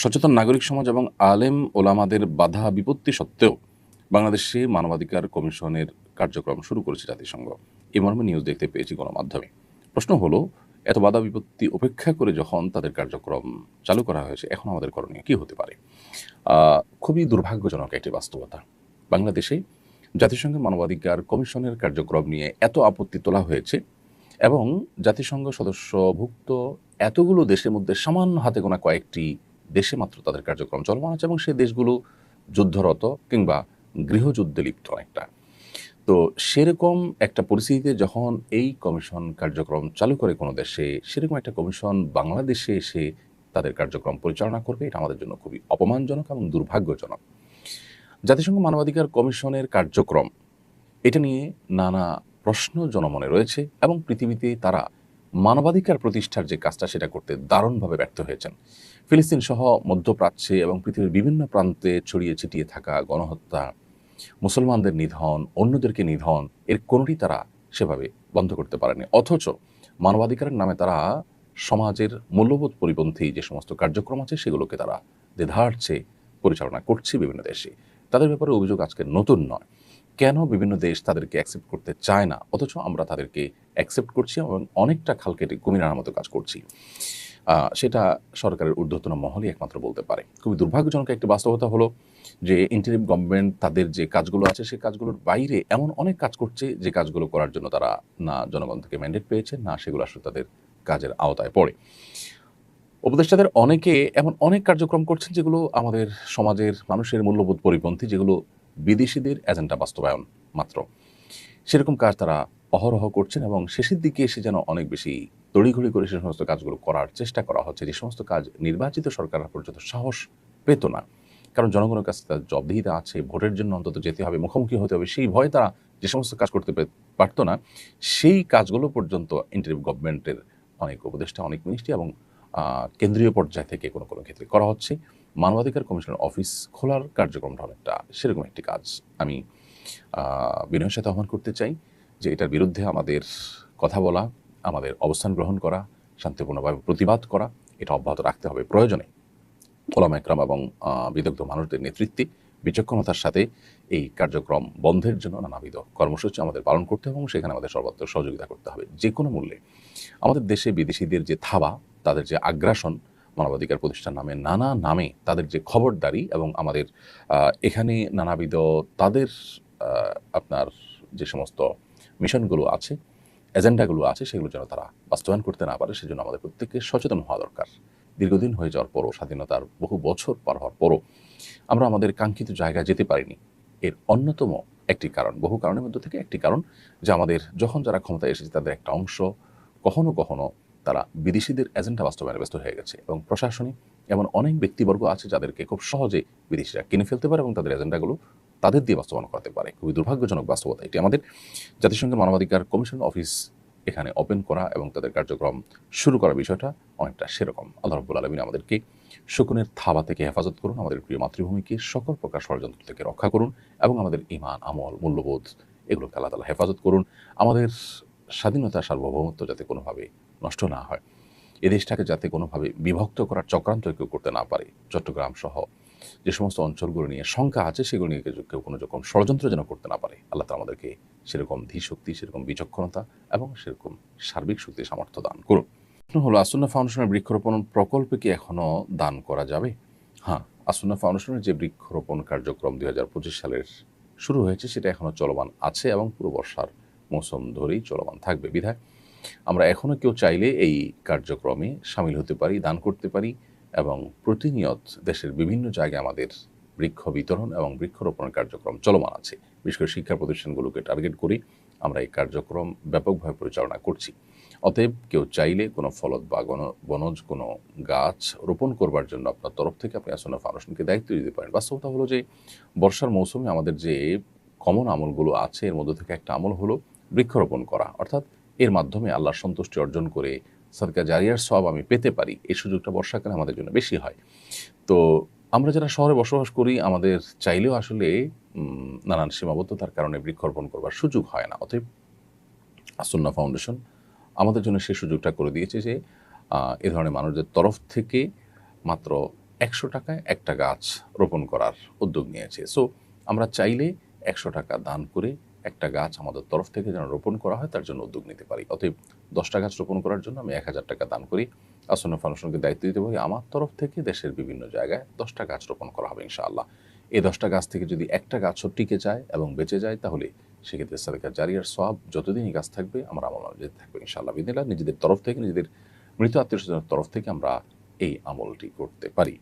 সচেতন নাগরিক সমাজ এবং আলেম ওলামাদের বাধা বিপত্তি সত্ত্বেও বাংলাদেশে মানবাধিকার কমিশনের কার্যক্রম শুরু করেছে জাতিসংঘ। এই মর্মে নিউজ দেখতে পেয়েছি গণমাধ্যমে। প্রশ্ন হলো, এত বাধা বিপত্তি উপেক্ষা করে যখন তাদের কার্যক্রম চালু করা হয়েছে, এখন আমাদের করণীয় কী হতে পারে? খুবই দুর্ভাগ্যজনক একটি বাস্তবতা। বাংলাদেশে জাতিসংঘের মানবাধিকার কমিশনের কার্যক্রম নিয়ে এত আপত্তি তোলা হয়েছে এবং জাতিসংঘ সদস্যভুক্ত এতগুলো দেশের মধ্যে সামান্য হাতে গোনা কয়েকটি দেশে মাত্র তাদের কার্যক্রম চলমান আছে এবং সেই দেশগুলো যুদ্ধরত কিংবা গৃহযুদ্ধে লিপ্ত অনেকটা। তো সেরকম একটা পরিস্থিতিতে যখন এই কমিশন কার্যক্রম চালু করে কোনো দেশে, সেরকম একটা কমিশন বাংলাদেশে এসে তাদের কার্যক্রম পরিচালনা করবে, এটা আমাদের জন্য খুবই অপমানজনক এবং দুর্ভাগ্যজনক। জাতিসংঘ মানবাধিকার কমিশনের কার্যক্রম, এটা নিয়ে নানা প্রশ্ন জনমনে রয়েছে এবং পৃথিবীতে তারা মানবাধিকার প্রতিষ্ঠার যে কাজটা, সেটা করতে দারুণভাবে ব্যর্থ হয়েছেন। ফিলিস্তিন সহ মধ্যপ্রাচ্যে এবং পৃথিবীর বিভিন্ন প্রান্তে ছড়িয়ে ছিটিয়ে থাকা গণহত্যা, মুসলমানদের নিধন, অন্যদেরকে নিধন, এর কোনোটি তারা সেভাবে বন্ধ করতে পারেনি। অথচ মানবাধিকারের নামে তারা সমাজের মূল্যবোধ পরিপন্থী যে সমস্ত কার্যক্রম আছে, সেগুলোকে তারা দ্বিধার্চে পরিচালনা করছে বিভিন্ন দেশে। তাদের ব্যাপারে অভিযোগ আজকে নতুন নয়। কেন বিভিন্ন দেশ তাদেরকে অ্যাকসেপ্ট করতে চায় না? অথচ আমরা তাদেরকে অ্যাকসেপ্ট করছি এবং অনেকটা খাল কেটে কুমিরার মতো কাজ করছি। সেটা সরকারের ঊর্ধ্বতন মহলই একমাত্র বলতে পারে। খুবই দুর্ভাগ্যজনক একটি বাস্তবতা হলো যে ইন্টারিম গভর্নমেন্ট তাদের যে কাজগুলো আছে সেই কাজগুলোর বাইরে এমন অনেক কাজ করছে যে কাজগুলো করার জন্য তারা না জনগণ থেকে ম্যান্ডেট পেয়েছে, না সেগুলো আসলে তাদের কাজের আওতায় পড়ে। উপদেষ্টাদের অনেকে এমন অনেক কার্যক্রম করছেন যেগুলো আমাদের সমাজের মানুষের মূল্যবোধ পরিপন্থী, যেগুলো বিদেশিদের এজেন্ডা বাস্তবায়ন মাত্র। সেরকম কাজ তারা অহরহ করছেন এবং শেষের দিকে এসে যেন অনেক বেশি তড়িঘড়ি করে সে সমস্ত কাজগুলো করার চেষ্টা করা হচ্ছে, যে সমস্ত কাজ নির্বাচিত সরকার পর্যন্ত সাহস পেত না। কারণ জনগণের কাছে তার জবাবদিহিতা আছে, ভোটের জন্য অন্তত যেতে হবে, মুখোমুখি হতে হবে, সেই ভয়ে তারা যে সমস্ত কাজ করতে পারতো না, সেই কাজগুলো পর্যন্ত ইন্টারিম গভর্নমেন্টের অনেক উপদেষ্টা, অনেক মিনিস্ট্রি এবং কেন্দ্রীয় পর্যায় থেকে কোনো কোনো ক্ষেত্রে করা হচ্ছে। মানবাধিকার কমিশনের অফিস খোলার কার্যক্রমটা অনেকটা সেরকম একটি কাজ। আমি বিনয়ের সাথে আহ্বান করতে চাই যে এটার বিরুদ্ধে আমাদের কথা বলা, আমাদের অবস্থান গ্রহণ করা, শান্তিপূর্ণভাবে প্রতিবাদ করা, এটা অব্যাহত রাখতে হবে প্রয়োজনে। ওলামা একরাম এবং বিদগ্ধ মানুষদের নেতৃত্বে বিচক্ষণতার সাথে এই কার্যক্রম বন্ধের জন্য নানাবিধ কর্মসূচি আমাদের পালন করতে হবে এবং সেখানে আমাদের সর্বত্র সহযোগিতা করতে হবে। যে কোনো মূল্যে আমাদের দেশে বিদেশিদের যে থাবা, তাদের যে আগ্রাসন মানবাধিকার প্রতিষ্ঠান নামে নানা নামে তাদের যে খবরদারি এবং আমাদের এখানে নানাবিধ তাদের আপনার যে সমস্ত মিশনগুলো আছে, এজেন্ডাগুলো আছে, সেগুলো যেন তারা বাস্তবায়ন করতে না পারে, সেজন্য আমাদের প্রত্যেককে সচেতন হওয়া দরকার। দীর্ঘদিন হয়ে যাওয়ার পরও, স্বাধীনতার বহু বছর পার হওয়ার পরও, আমরা আমাদের কাঙ্ক্ষিত জায়গায় যেতে পারিনি। এর অন্যতম একটি কারণ, বহু কারণের মধ্যে থেকে একটি কারণ, যে আমাদের যখন যারা ক্ষমতায় এসেছে, তাদের একটা অংশ কখনো কখনো তারা বিদেশিদের এজেন্ডা বাস্তবায়নে ব্যস্ত হয়ে গেছে এবং প্রশাসনিক এমন অনেক ব্যক্তিবর্গ আছে যাদেরকে খুব সহজে বিদেশিরা কিনে ফেলতে পারে এবং তাদের এজেন্ডাগুলো তাদের দিয়ে বাস্তবায়ন করাতে পারে। খুবই দুর্ভাগ্যজনক বাস্তবতা এটি। আমাদের জাতিসংঘের মানবাধিকার কমিশন অফিস এখানে ওপেন করা এবং তাদের কার্যক্রম শুরু করার বিষয়টা অনেকটা সেরকম। আল্লাহ রব্বুল আলমিন আমাদেরকে শকুনের থাবা থেকে হেফাজত করুন, আমাদের প্রিয় মাতৃভূমিকে সকল প্রকার ষড়যন্ত্র থেকে রক্ষা করুন এবং আমাদের ইমান আমল, মূল্যবোধ এগুলোকে আল্লাহ তালা হেফাজত করুন। আমাদের স্বাধীনতা সার্বভৌমত্ব যাতে কোনোভাবে নষ্ট না হয়। এ দেশটাকে যাতে কোনোভাবে বিভক্ত করার চক্রান্ত কেউ করতে না পারে, চট্টগ্রাম সহ যে সমস্ত অঞ্চলগুলো নিয়ে শঙ্কা আছে, সেগুলো নিয়ে কেউ- কোনো রকম ষড়যন্ত্র যেন করতে না পারে। আল্লাহ তালা আমাদেরকে সেরকম ধী শক্তি সেরকম বিচক্ষণতা এবং সেরকম সার্বিক শক্তি, সামর্থ্য দান করুন। প্রশ্ন হলো, আসুন্না ফাউন্ডেশনের বৃক্ষরোপণ প্রকল্পে কি এখনও দান করা যাবে? হ্যাঁ আসুন্না ফাউন্ডেশনের যে বৃক্ষরোপণ কার্যক্রম দুই হাজার পঁচিশ সালের শুরু হয়েছে, সেটা এখনও চলমান আছে এবং পুরো বর্ষার মৌসুম ধরেই চলমান থাকবে। বিধায় আমরা এখনও কেউ চাইলে এই কার্যক্রমে সামিল হতে পারি, দান করতে পারি এবং প্রতিনিয়ত দেশের বিভিন্ন জায়গায় আমাদের বৃক্ষ বিতরণ এবং বৃক্ষরোপণ কার্যক্রম চলমান আছে। বিশেষ করে শিক্ষা প্রতিষ্ঠানগুলোকে টার্গেট করি আমরা এই কার্যক্রম ব্যাপকভাবে পরিচালনা করছি। অতএব কেউ চাইলে কোনো ফলদ বা বনজ কোনো গাছ রোপণ করবার জন্য আপনার তরফ থেকে আপনি আসলে ফাউন্ডেশনকে দায়িত্ব দিতে পারেন। বাস্তবতা হলো যে বর্ষার মৌসুমে আমাদের যে কমন আমলগুলো আছে, এর মধ্যে থেকে একটা আমল হলো বৃক্ষরোপণ করা। অর্থাৎ এর মাধ্যমে আল্লাহর সন্তুষ্টি অর্জন করে সরকার জারিয়ার সব আমি পেতে পারি। এই সুযোগটা বর্ষাকালে আমাদের জন্য বেশি হয়। তো আমরা যারা শহরে বসবাস করি, আমাদের চাইলেও আসলে নানান সীমাবদ্ধতার কারণে বৃক্ষরোপণ করবার সুযোগ হয় না। অতএব আসন্না ফাউন্ডেশন আমাদের জন্য সেই সুযোগটা করে দিয়েছে যে এ ধরনের মানুষদের তরফ থেকে মাত্র একশো টাকায় একটা গাছ রোপণ করার উদ্যোগ নিয়েছে। সো আমরা চাইলে একশো টাকা দান করে একটা গাছ আমাদের তরফ থেকে যেন রোপণ করা হয়, তার জন্য উদ্যোগ নিতে পারি। অতএব দশটা গাছ রোপণ করার জন্য আমি এক হাজার টাকা দান করি। আসন্ন ফাউন্ডেশনকে দায়িত্ব দিতে পারি আমার তরফ থেকে দেশের বিভিন্ন জায়গায় দশটা গাছ রোপণ করা হবে ইনশাআল্লাহ। এই দশটা গাছ থেকে যদি একটা গাছও টিকে যায় এবং বেঁচে যায়, তাহলে সেক্ষেত্রে সাদেকা জারিয়ার সব যতদিনই গাছ থাকবে, আমরা আমল যেতে থাকবে ইনশাআল্লাহ। বিদিনা নিজেদের তরফ থেকে, নিজেদের মৃত আত্মীয় স্বজনের তরফ থেকে আমরা এই আমলটি করতে পারি।